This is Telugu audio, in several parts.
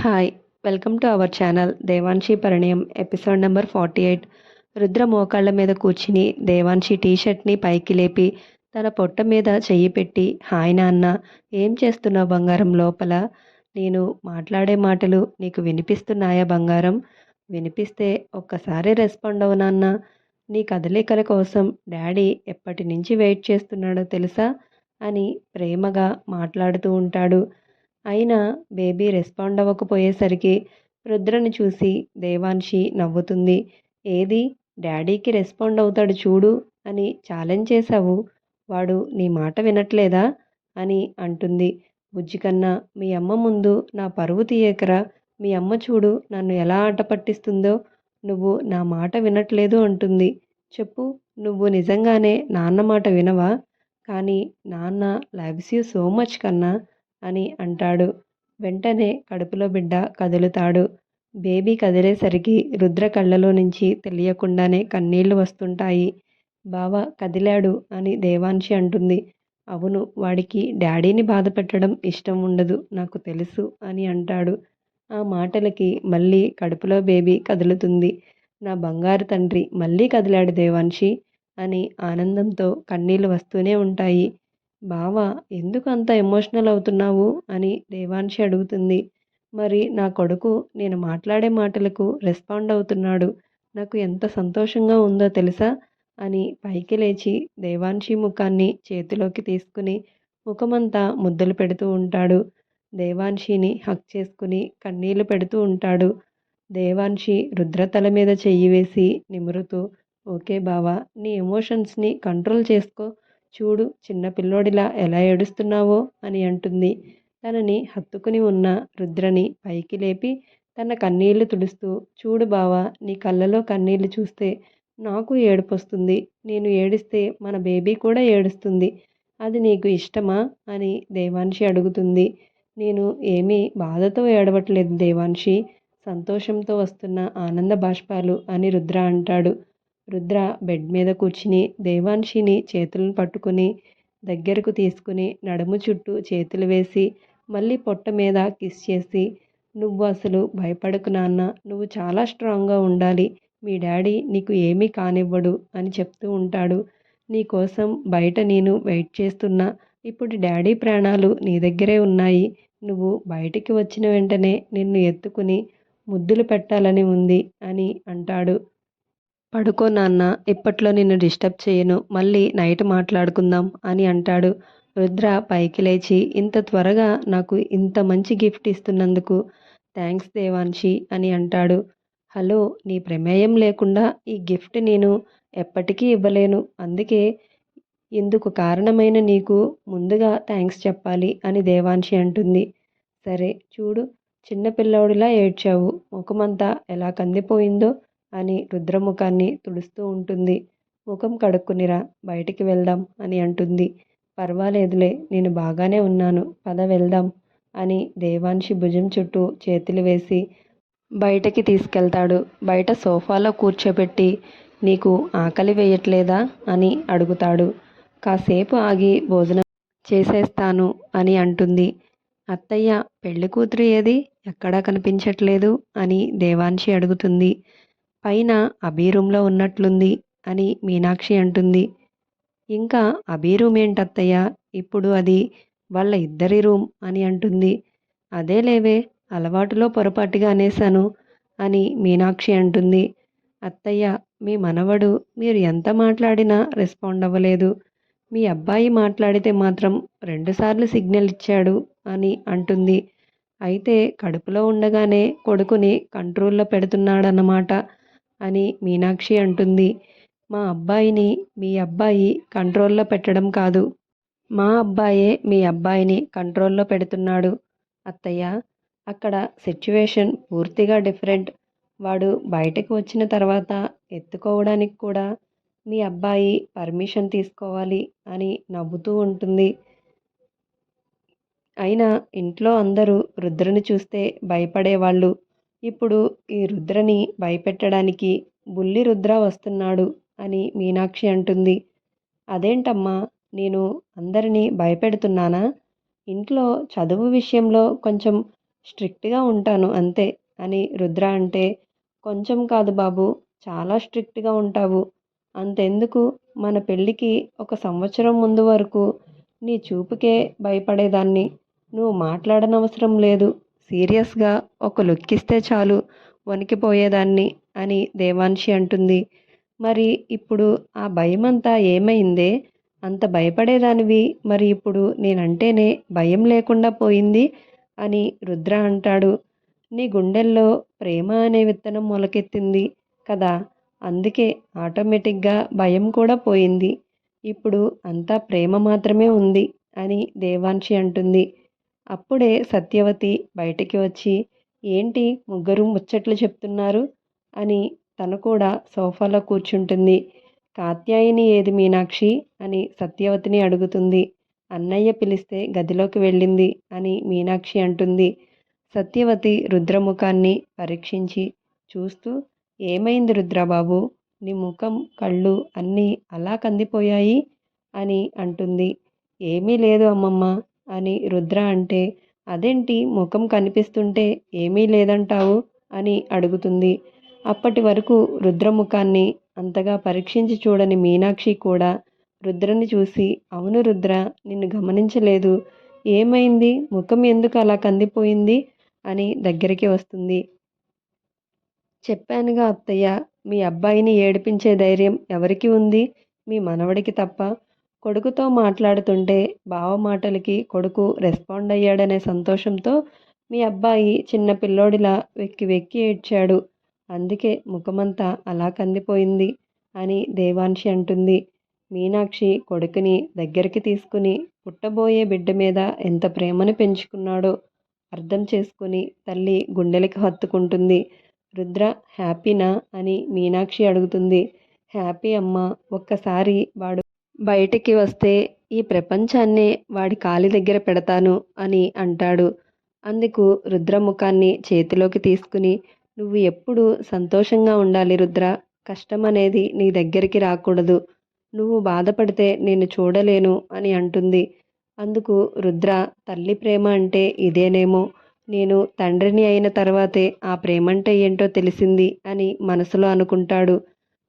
Hi welcome to our channel Devanshi Parinayam episode number forty eight Rudra మోకాళ్ళ మీద కూర్చుని దేవాన్షి టీషర్ట్ని పైకి లేపి తన పొట్ట మీద చెయ్యి పెట్టి హాయ్ నాన్న ఏం చేస్తున్నావు బంగారం లోపల? నేను మాట్లాడే మాటలు నీకు వినిపిస్తున్నాయా బంగారం? వినిపిస్తే ఒక్కసారి రెస్పాండ్ అవు నాన్న. నీ కదలికల కోసం డాడీ ఎప్పటి నుంచి వెయిట్ చేస్తున్నాడో తెలుసా? అని ప్రేమగా మాట్లాడుతూ ఉంటాడు. అయినా బేబీ రెస్పాండ్ అవ్వకపోయేసరికి రుద్రని చూసి దేవాన్షి నవ్వుతుంది. ఏది? డాడీకి రెస్పాండ్ అవుతాడు చూడు అని ఛాలెంజ్ చేశావు. వాడు నీ మాట వినట్లేదా? అని అంటుంది. బుజ్జికన్నా మీ అమ్మ ముందు నా పరువు తీయకరా. మీ అమ్మ చూడు నన్ను ఎలా ఆట పట్టిస్తుందో. నువ్వు నా మాట వినట్లేదు అంటుంది. చెప్పు నువ్వు నిజంగానే నాన్న మాట వినవా? కానీ నాన్న లవ్స్ యూ సో మచ్ కన్నా అని అంటాడు. వెంటనే కడుపులో బిడ్డ కదులుతాడు. బేబీ కదిలేసరికి రుద్ర కళ్ళలో నుంచి తెలియకుండానే కన్నీళ్ళు వస్తుంటాయి. బావ కదిలాడు అని దేవాన్షి అంటుంది. అవును వాడికి డాడీని బాధ పెట్టడం ఇష్టం ఉండదు నాకు తెలుసు అని అంటాడు. ఆ మాటలకి మళ్ళీ కడుపులో బేబీ కదులుతుంది. నా బంగారు తండ్రి మళ్ళీ కదిలాడు దేవాన్షి అని ఆనందంతో కన్నీళ్ళు వస్తూనే ఉంటాయి. బావా ఎందుకు అంత ఎమోషనల్ అవుతున్నావు? అని దేవాన్షి అడుగుతుంది. మరి నా కొడుకు నేను మాట్లాడే మాటలకు రెస్పాండ్ అవుతున్నాడు. నాకు ఎంత సంతోషంగా ఉందో తెలుసా? అని పైకి లేచి దేవాన్షి ముఖాన్ని చేతిలోకి తీసుకుని ముఖమంతా ముద్దలు పెడుతూ ఉంటాడు. దేవాన్షిని హక్ చేసుకుని కన్నీళ్ళు పెడుతూ ఉంటాడు. దేవాన్షి రుద్రతల మీద చెయ్యి వేసి నిమురుతూ ఓకే బావా నీ ఎమోషన్స్ని కంట్రోల్ చేసుకో. చూడు చిన్న పిల్లోడిలా ఎలా ఏడుస్తున్నావో అని అంటుంది. తనని హత్తుకుని ఉన్న రుద్రని పైకి లేపి తన కన్నీళ్ళు తుడుస్తూ చూడు బావా నీ కళ్ళలో కన్నీళ్ళు చూస్తే నాకు ఏడుపొస్తుంది. నేను ఏడిస్తే మన బేబీ కూడా ఏడుస్తుంది. అది నీకు ఇష్టమా? అని దేవాన్షి అడుగుతుంది. నేను ఏమీ బాధతో ఏడవట్లేదు దేవాన్షి సంతోషంతో వస్తున్న ఆనంద బాష్పాలు అని రుద్ర అంటాడు. రుద్ర బెడ్ మీద కూర్చుని దేవాన్షిని చేతులను పట్టుకుని దగ్గరకు తీసుకుని నడుము చుట్టూ చేతులు వేసి మళ్ళీ పొట్ట మీద కిస్ చేసి నువ్వు అసలు భయపడకు నాన్న నువ్వు చాలా స్ట్రాంగ్గా ఉండాలి మీ డాడీ నీకు ఏమీ కానివ్వడు అని చెప్తూ ఉంటాడు. నీ కోసం బయట నేను వెయిట్ చేస్తున్నా ఇప్పుడు డాడీ ప్రాణాలు నీ దగ్గరే ఉన్నాయి నువ్వు బయటికి వచ్చిన వెంటనే నిన్ను ఎత్తుకుని ముద్దులు పెట్టాలని ఉంది అని అంటాడు. పడుకో నాన్న ఇప్పట్లో నిన్ను డిస్టర్బ్ చేయను మళ్ళీ నైట్ మాట్లాడుకుందాం అని అంటాడు. రుద్ర పైకి లేచి ఇంత త్వరగా నాకు ఇంత మంచి గిఫ్ట్ ఇస్తున్నందుకు థ్యాంక్స్ దేవాన్షి అని అంటాడు. హలో నీ ప్రమేయం లేకుండా ఈ గిఫ్ట్ నేను ఎప్పటికీ ఇవ్వలేను అందుకే ఇందుకు కారణమైన నీకు ముందుగా థ్యాంక్స్ చెప్పాలి అని దేవాన్షి అంటుంది. సరే చూడు చిన్నపిల్లోడిలా ఏడ్చావు ముఖమంతా ఎలా కందిపోయిందో అని రుద్రముఖాన్ని తుడుస్తూ ఉంటుంది. ముఖం కడుక్కునిరా బయటికి వెళ్దాం అని అంటుంది. పర్వాలేదులే నేను బాగానే ఉన్నాను పద వెళ్దాం అని దేవాన్షి భుజం చుట్టూ చేతులు వేసి బయటకి తీసుకెళ్తాడు. బయట సోఫాలో కూర్చోబెట్టి నీకు ఆకలి వేయట్లేదా అని అడుగుతాడు. కాసేపు ఆగి భోజనం చేసేస్తాను అని అంటుంది. అత్తయ్య పెళ్ళి కూతురు ఏది? ఎక్కడా కనిపించట్లేదు అని దేవాన్షి అడుగుతుంది. పైన అభీ రూమ్లో ఉన్నట్లుంది అని మీనాక్షి అంటుంది. ఇంకా అభీ రూమ్ ఏంటత్తయ్య? ఇప్పుడు అది వాళ్ళ ఇద్దరి రూమ్ అని అంటుంది. అదే లేవే అలవాటులో పొరపాటుగా అనేశాను అని మీనాక్షి అంటుంది. అత్తయ్య మీ మనవడు మీరు ఎంత మాట్లాడినా రెస్పాండ్ అవ్వలేదు. మీ అబ్బాయి మాట్లాడితే మాత్రం రెండుసార్లు సిగ్నల్ ఇచ్చాడు అని అంటుంది. అయితే కడుపులో ఉండగానే కొడుకుని కంట్రోల్లో పెడుతున్నాడన్నమాట. అని మీనాక్షి అంటుంది. మా అబ్బాయిని మీ అబ్బాయి కంట్రోల్లో పెట్టడం కాదు. మా అబ్బాయే మీ అబ్బాయిని కంట్రోల్లో పెడుతున్నాడు. అత్తయ్య అక్కడ సిచ్యువేషన్ పూర్తిగా డిఫరెంట్. వాడు బయటకు వచ్చిన తర్వాత ఎత్తుకోవడానికి కూడా మీ అబ్బాయి పర్మిషన్ తీసుకోవాలి అని నవ్వుతూ ఉంటుంది. అయినా ఇంట్లో అందరూ రుద్రని చూస్తే భయపడేవాళ్ళు. ఇప్పుడు ఈ రుద్రని భయపెట్టడానికి బుల్లి రుద్ర వస్తున్నాడు అని మీనాక్షి అంటుంది. అదేంటమ్మా నేను అందరినీ భయపెడుతున్నానా? ఇంట్లో చదువు విషయంలో కొంచెం స్ట్రిక్ట్గా ఉంటాను అంతే అని రుద్ర అంటే కొంచెం కాదు బాబు చాలా స్ట్రిక్ట్గా ఉంటావు. అంతెందుకు? మన పెళ్ళికి ఒక సంవత్సరం ముందు వరకు నీ చూపుకే భయపడేదాన్ని. నువ్వు మాట్లాడనవసరం లేదు. సీరియస్గా ఒక లుక్ ఇస్తే చాలు వణికిపోయేదాన్ని అని దేవాన్షి అంటుంది. మరి ఇప్పుడు ఆ భయమంతా ఏమైందే? అంత భయపడేదానివి? మరి ఇప్పుడు నేనంటేనే భయం లేకుండా పోయింది అని రుద్ర అంటాడు. నీ గుండెల్లో ప్రేమ అనే విత్తనం మొలకెత్తింది కదా అందుకే ఆటోమేటిక్గా భయం కూడా పోయింది. ఇప్పుడు అంతా ప్రేమ మాత్రమే ఉంది అని దేవాన్షి అంటుంది. అప్పుడే సత్యవతి బయటికి వచ్చి ఏంటి ముగ్గురు ముచ్చట్లు చెప్తున్నారు? అని తను కూడా సోఫాలో కూర్చుంటుంది. కాత్యాయిని ఏది మీనాక్షి? అని సత్యవతిని అడుగుతుంది. అన్నయ్య పిలిస్తే గదిలోకి వెళ్ళింది అని మీనాక్షి అంటుంది. సత్యవతి రుద్రముఖాన్ని పరీక్షించి చూస్తూ ఏమైంది రుద్రబాబు? నీ ముఖం కళ్ళు అన్నీ అలా కందిపోయాయి? అని అంటుంది. ఏమీ లేదు అమ్మమ్మ. అని రుద్ర అంటే అదేంటి ముఖం కనిపిస్తుంటే ఏమీ లేదంటావు? అని అడుగుతుంది. అప్పటి వరకు రుద్రముఖాన్ని అంతగా పరీక్షించి చూడని మీనాక్షి కూడా రుద్రని చూసి అవును రుద్ర నిన్ను గమనించలేదు. ఏమైంది? ముఖం ఎందుకు అలా కందిపోయింది? అని దగ్గరికి వస్తుంది. చెప్పానుగా అత్తయ్య మీ అబ్బాయిని ఏడిపించే ధైర్యం ఎవరికి ఉంది? మీ మనవడికి తప్ప కొడుకుతో మాట్లాడుతుంటే బావ మాటలకి కొడుకు రెస్పాండ్ అయ్యాడనే సంతోషంతో మీ అబ్బాయి చిన్న పిల్లోడిలా వెక్కి వెక్కి ఏడ్చాడు. అందుకే ముఖమంతా అలా కందిపోయింది అని దేవాన్షి అంటుంది. మీనాక్షి కొడుకుని దగ్గరికి తీసుకుని పుట్టబోయే బిడ్డ మీద ఎంత ప్రేమను పెంచుకున్నాడో అర్థం చేసుకుని తల్లి గుండెలకి హత్తుకుంటుంది. రుద్ర హ్యాపీనా? అని మీనాక్షి అడుగుతుంది. హ్యాపీ అమ్మ ఒక్కసారి వాడు బయటికి వస్తే ఈ ప్రపంచాన్నే వాడి కాలి దగ్గర పెడతాను అని అంటాడు. అందుకు రుద్రముఖాన్ని చేతిలోకి తీసుకుని నువ్వు ఎప్పుడు సంతోషంగా ఉండాలి రుద్ర. కష్టం అనేది నీ దగ్గరికి రాకూడదు. నువ్వు బాధపడితే నేను చూడలేను అని అంటుంది. అందుకు రుద్ర తల్లి ప్రేమ అంటే ఇదేనేమో. నేను తండ్రిని అయిన తర్వాతే ఆ ప్రేమంటే ఏంటో తెలిసింది అని మనసులో అనుకుంటాడు.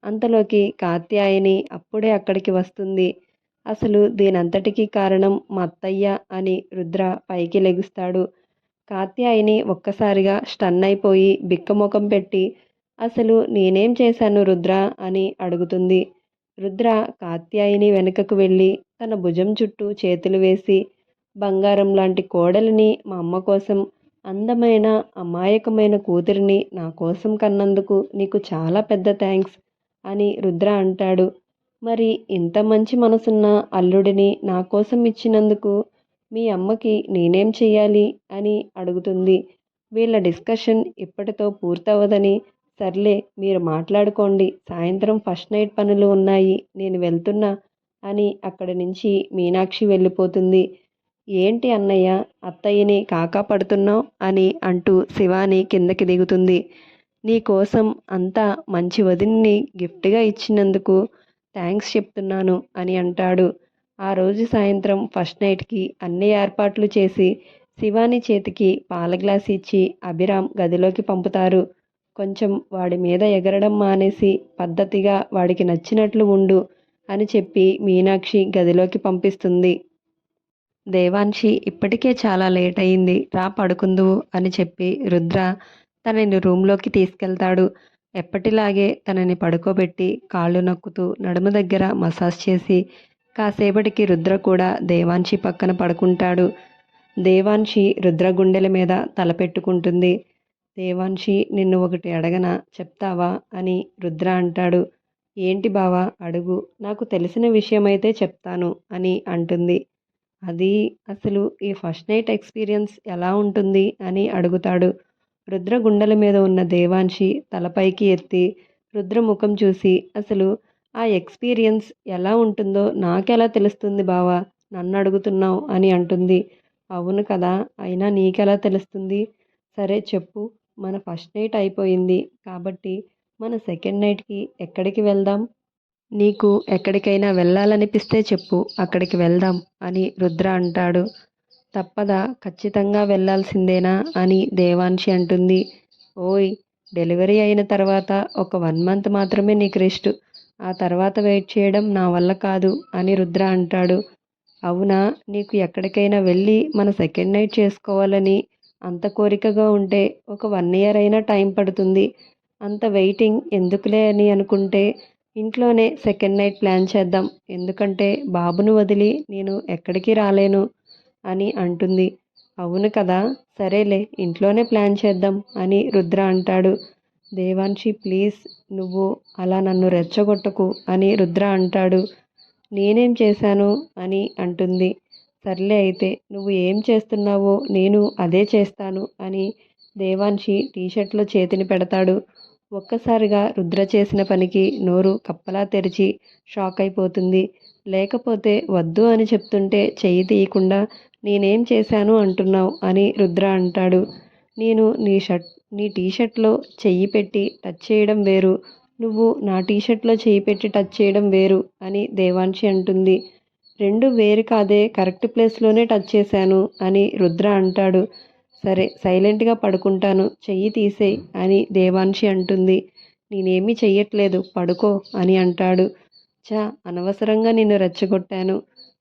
అంతలోకి కాత్యాయని అప్పుడే అక్కడికి వస్తుంది. అసలు దీనంతటికీ కారణం మా అత్తయ్య అని రుద్ర పైకి లెగుస్తాడు. కాత్యాయని ఒక్కసారిగా స్టన్ అయిపోయి బిక్కముఖం పెట్టి అసలు నేనేం చేశాను రుద్ర? అని అడుగుతుంది. రుద్ర కాత్యాయిని వెనుకకు వెళ్ళి తన భుజం చుట్టూ చేతులు వేసి బంగారం లాంటి కోడలిని మా అమ్మ కోసం అందమైన అమాయకమైన కూతురిని నా కోసం కన్నందుకు నీకు చాలా పెద్ద థ్యాంక్స్ అని రుద్ర అంటాడు. మరి ఇంత మంచి మనసున్న అల్లుడిని నా కోసం ఇచ్చినందుకు మీ అమ్మకి నేనేం చెయ్యాలి అని అడుగుతుంది. వీళ్ళ డిస్కషన్ ఇప్పటితో పూర్తవదని సర్లే మీరు మాట్లాడుకోండి సాయంత్రం ఫస్ట్ నైట్ పనులు ఉన్నాయి నేను వెళ్తున్నా అని అక్కడి నుంచి మీనాక్షి వెళ్ళిపోతుంది. ఏంటి అన్నయ్య అత్తయ్యని కాకా పడుతున్నావు అని అంటూ శివాని కిందకి దిగుతుంది. నీ కోసం అంతా మంచి వదిన్ని గిఫ్ట్గా ఇచ్చినందుకు థ్యాంక్స్ చెప్తున్నాను అని అంటాడు. ఆ రోజు సాయంత్రం ఫస్ట్ నైట్కి అన్ని ఏర్పాట్లు చేసి శివాని చేతికి పాల గ్లాస్ ఇచ్చి అభిరామ్ గదిలోకి పంపుతారు. కొంచెం వాడి మీద ఎగరడం మానేసి పద్ధతిగా వాడికి నచ్చినట్లు ఉండు అని చెప్పి మీనాక్షి గదిలోకి పంపిస్తుంది. దేవాన్షి ఇప్పటికే చాలా లేట్ అయింది రా పడుకుందువు అని చెప్పి రుద్ర తనని రూమ్లోకి తీసుకెళ్తాడు. ఎప్పటిలాగే తనని పడుకోబెట్టి కాళ్ళు నొక్కుతూ నడుము దగ్గర మసాజ్ చేసి కాసేపటికి రుద్ర కూడా దేవాన్షి పక్కన పడుకుంటాడు. దేవాన్షి రుద్ర గుండెల మీద తలపెట్టుకుంటుంది దేవాన్షి నిన్ను ఒకటి అడగన చెప్తావా? అని రుద్ర అంటాడు. ఏంటి బావా అడుగు. నాకు తెలిసిన విషయమైతే చెప్తాను అని అంటుంది. అది అసలు ఈ ఫస్ట్ నైట్ ఎక్స్పీరియన్స్ ఎలా ఉంటుంది? అని అడుగుతాడు. రుద్ర గుండెల మీద ఉన్న దేవాన్షి తలపైకి ఎత్తి రుద్ర ముఖం చూసి అసలు ఆ ఎక్స్పీరియన్స్ ఎలా ఉంటుందో నాకెలా తెలుస్తుంది బావా? నన్ను అడుగుతున్నావు అని అంటుంది. అవును కదా అయినా నీకెలా తెలుస్తుంది? సరే చెప్పు. మన ఫస్ట్ నైట్ అయిపోయింది కాబట్టి మన సెకండ్ నైట్కి ఎక్కడికి వెళ్దాం? నీకు ఎక్కడికైనా వెళ్ళాలనిపిస్తే చెప్పు అక్కడికి వెళ్దాం అని రుద్ర అంటాడు. తప్పదా ఖచ్చితంగా వెళ్ళాల్సిందేనా అని దేవాన్షి అంటుంది. ఓయ్ డెలివరీ అయిన తర్వాత ఒక వన్ మంత్ మాత్రమే నీకు రెస్ట్. ఆ తర్వాత వెయిట్ చేయడం నా వల్ల కాదు అని రుద్ర అంటాడు. అవునా నీకు ఎక్కడికైనా వెళ్ళి మన సెకండ్ నైట్ చేసుకోవాలని అంత కోరికగా ఉంటే ఒక వన్ ఇయర్ అయినా టైం పడుతుంది. అంత వెయిటింగ్ ఎందుకులే అని అనుకుంటే ఇంట్లోనే సెకండ్ నైట్ ప్లాన్ చేద్దాం. ఎందుకంటే బాబును వదిలి నేను ఎక్కడికి రాలేను. అని అంటుంది. అవును కదా? సరేలే ఇంట్లోనే ప్లాన్ చేద్దాం అని రుద్ర అంటాడు. దేవాన్షి ప్లీజ్ నువ్వు అలా నన్ను రెచ్చగొట్టకు అని రుద్ర అంటాడు. నేనేం చేశాను? అని అంటుంది. సర్లే అయితే నువ్వు ఏం చేస్తున్నావో నేను అదే చేస్తాను అని దేవాన్షి టీషర్ట్లో చేతిని పెడతాడు. ఒక్కసారిగా రుద్ర చేసిన పనికి నోరు కప్పలా తెరిచి షాక్ అయిపోతుంది. లేకపోతే వద్దు అని చెప్తుంటే చెయ్యి తీయకుండా నేనేం చేశాను అంటున్నావు అని రుద్ర అంటాడు. నేను నీ షర్ట్ నీ టీషర్ట్లో చెయ్యి పెట్టి టచ్ చేయడం వేరు. నువ్వు నా టీషర్ట్లో చెయ్యి పెట్టి టచ్ చేయడం వేరు అని దేవాన్షి అంటుంది. రెండు వేరు కాదే కరెక్ట్ ప్లేస్లోనే టచ్ చేశాను అని రుద్ర అంటాడు. సరే సైలెంట్గా పడుకుంటాను చెయ్యి తీసేయి అని దేవాన్షి అంటుంది. నేనేమీ చెయ్యట్లేదు పడుకో అని అంటాడు. చా అనవసరంగా నిన్ను రెచ్చగొట్టాను.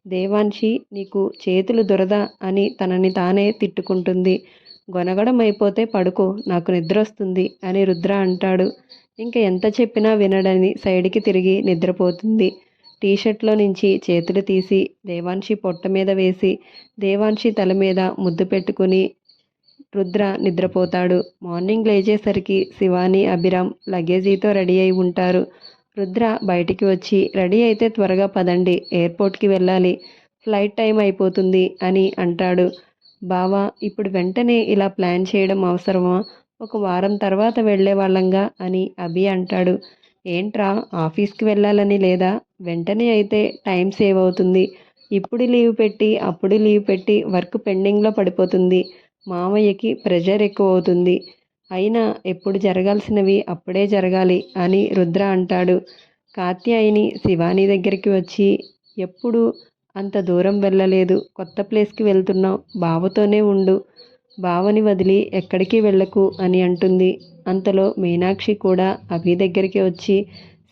దేవాన్షి నీకు చేతులు దురద అని తనని తానే తిట్టుకుంటుంది. గొనగడం అయిపోతే పడుకో నాకు నిద్ర వస్తుంది అని రుద్ర అంటాడు. ఇంకా ఎంత చెప్పినా వినడని సైడ్కి తిరిగి నిద్రపోతుంది. టీషర్ట్లో నుంచి చేతులు తీసి దేవాన్షి పొట్ట మీద వేసి దేవాన్షి తల మీద ముద్దు పెట్టుకుని రుద్ర నిద్రపోతాడు. మార్నింగ్ లేచేసరికి శివాని అభిరామ్ లగేజీతో రెడీ అయి ఉంటారు. రుద్ర బయటికి వచ్చి రెడీ అయితే త్వరగా పదండి ఎయిర్పోర్ట్కి వెళ్ళాలి ఫ్లైట్ టైం అయిపోతుంది అని అంటాడు. బావా ఇప్పుడు వెంటనే ఇలా ప్లాన్ చేయడం అవసరమా? ఒక వారం తర్వాత వెళ్ళే వాళ్ళంగా అని అభి అంటాడు. ఏంట్రా ఆఫీస్కి వెళ్ళాలని లేదా? వెంటనే అయితే టైం సేవ్ అవుతుంది. ఇప్పుడు లీవ్ పెట్టి అప్పుడు లీవ్ పెట్టి వర్క్ పెండింగ్లో పడిపోతుంది. మామయ్యకి ప్రెషర్ ఎక్కువ అవుతుంది. అయినా ఎప్పుడు జరగాల్సినవి అప్పుడే జరగాలి అని రుద్ర అంటాడు. కాత్యాయిని శివాని దగ్గరికి వచ్చి ఎప్పుడు? అంత దూరం వెళ్ళలేదు. కొత్త ప్లేస్కి వెళ్తున్నాం బావతోనే ఉండు. బావని వదిలి ఎక్కడికి వెళ్ళకు అని అంటుంది. అంతలో మీనాక్షి కూడా అభి దగ్గరికి వచ్చి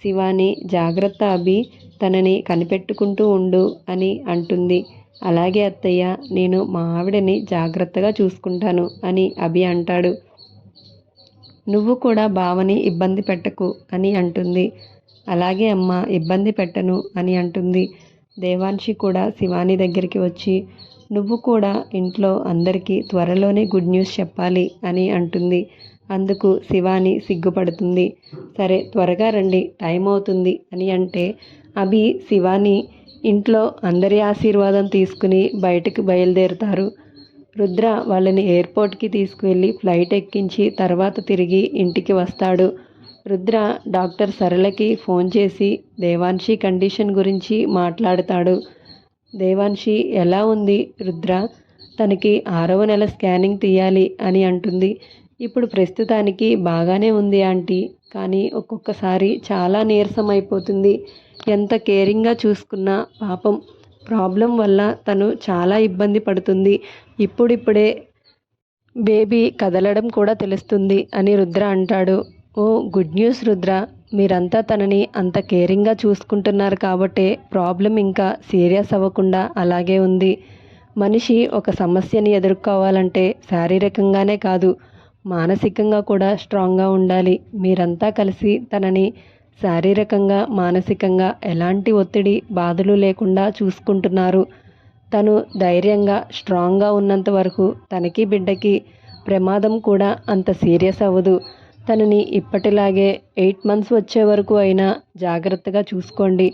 శివాని జాగ్రత్త అభి తనని కనిపెట్టుకుంటూ ఉండు అని అంటుంది. అలాగే అత్తయ్య నేను మా ఆవిడని జాగ్రత్తగా చూసుకుంటాను అని అభి అంటాడు. నువ్వు కూడా బావని ఇబ్బంది పెట్టకు అని అంటుంది. అలాగే అమ్మ ఇబ్బంది పెట్టను అని అంటుంది. దేవాన్షి కూడా శివాని దగ్గరికి వచ్చి నువ్వు కూడా ఇంట్లో అందరికీ త్వరలోనే గుడ్ న్యూస్ చెప్పాలి అని అంటుంది. అందుకు శివాని సిగ్గుపడుతుంది. సరే త్వరగా రండి టైం అవుతుంది అని అంటే అభి శివాని ఇంట్లో అందరి ఆశీర్వాదం తీసుకుని బయటకు బయలుదేరుతారు. రుద్ర వాళ్ళని ఎయిర్పోర్ట్కి తీసుకువెళ్ళి ఫ్లైట్ ఎక్కించి తర్వాత తిరిగి ఇంటికి వస్తాడు. రుద్ర డాక్టర్ సరళకి ఫోన్ చేసి దేవాన్షి కండిషన్ గురించి మాట్లాడతాడు. దేవాన్షి ఎలా ఉంది రుద్ర? తనకి ఆరవ నెల స్కానింగ్ తీయాలి అని అంటుంది. ఇప్పుడు ప్రస్తుతానికి బాగానే ఉంది ఆంటీ కానీ ఒక్కొక్కసారి చాలా నీరసం అయిపోతుంది. ఎంత కేరింగ్గా చూసుకున్నా పాపం ప్రాబ్లం వల్ల తను చాలా ఇబ్బంది పడుతుంది. ఇప్పుడిప్పుడే బేబీ కదలడం కూడా తెలుస్తుంది అని రుద్ర అంటాడు. ఓ గుడ్ న్యూస్ రుద్ర మీరంతా తనని అంత కేరింగ్గా చూసుకుంటున్నారు కాబట్టే ప్రాబ్లం ఇంకా సీరియస్ అవ్వకుండా అలాగే ఉంది. మనిషి ఒక సమస్యని ఎదుర్కోవాలంటే శారీరకంగానే కాదు మానసికంగా కూడా స్ట్రాంగ్గా ఉండాలి. మీరంతా కలిసి తనని శారీరకంగా మానసికంగా ఎలాంటి ఒత్తిడి బాధలు లేకుండా చూసుకుంటున్నారు. తను ధైర్యంగా స్ట్రాంగ్గా ఉన్నంత వరకు తనకి బిడ్డకి ప్రమాదం కూడా అంత సీరియస్ అవ్వదు. తనని ఇప్పటిలాగే ఎయిట్ మంత్స్ వచ్చే వరకు అయినా జాగ్రత్తగా చూసుకోండి.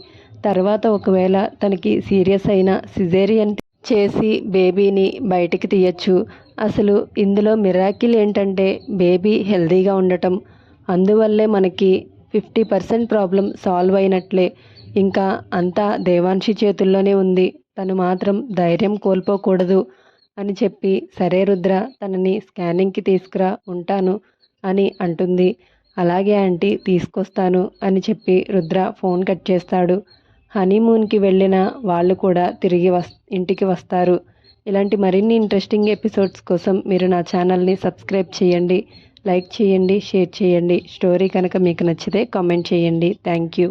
తర్వాత ఒకవేళ తనకి సీరియస్ అయిన సిజేరియన్ చేసి బేబీని బయటికి తీయచ్చు. అసలు ఇందులో మిరాకిల్ ఏంటంటే బేబీ హెల్దీగా ఉండటం. అందువల్లే మనకి ఫిఫ్టీ పర్సెంట్ ప్రాబ్లం సాల్వ్ అయినట్లే. ఇంకా అంతా దేవాన్షి చేతుల్లోనే ఉంది. తను మాత్రం ధైర్యం కోల్పోకూడదు అని చెప్పి సరే రుద్ర తనని స్కానింగ్కి తీసుకురా ఉంటాను అని అంటుంది. అలాగే ఆంటీ తీసుకొస్తాను అని చెప్పి రుద్ర ఫోన్ కట్ చేస్తాడు. హనీమూన్కి వెళ్ళిన వాళ్ళు కూడా తిరిగి వస్ ఇంటికి వస్తారు. ఇలాంటి మరిన్ని ఇంట్రెస్టింగ్ ఎపిసోడ్స్ కోసం మీరు నా ఛానల్ని సబ్స్క్రైబ్ చేయండి. లైక్ చేయండి షేర్ చేయండి. స్టోరీ కనుక మీకు నచ్చితే కామెంట్ చేయండి. Thank you.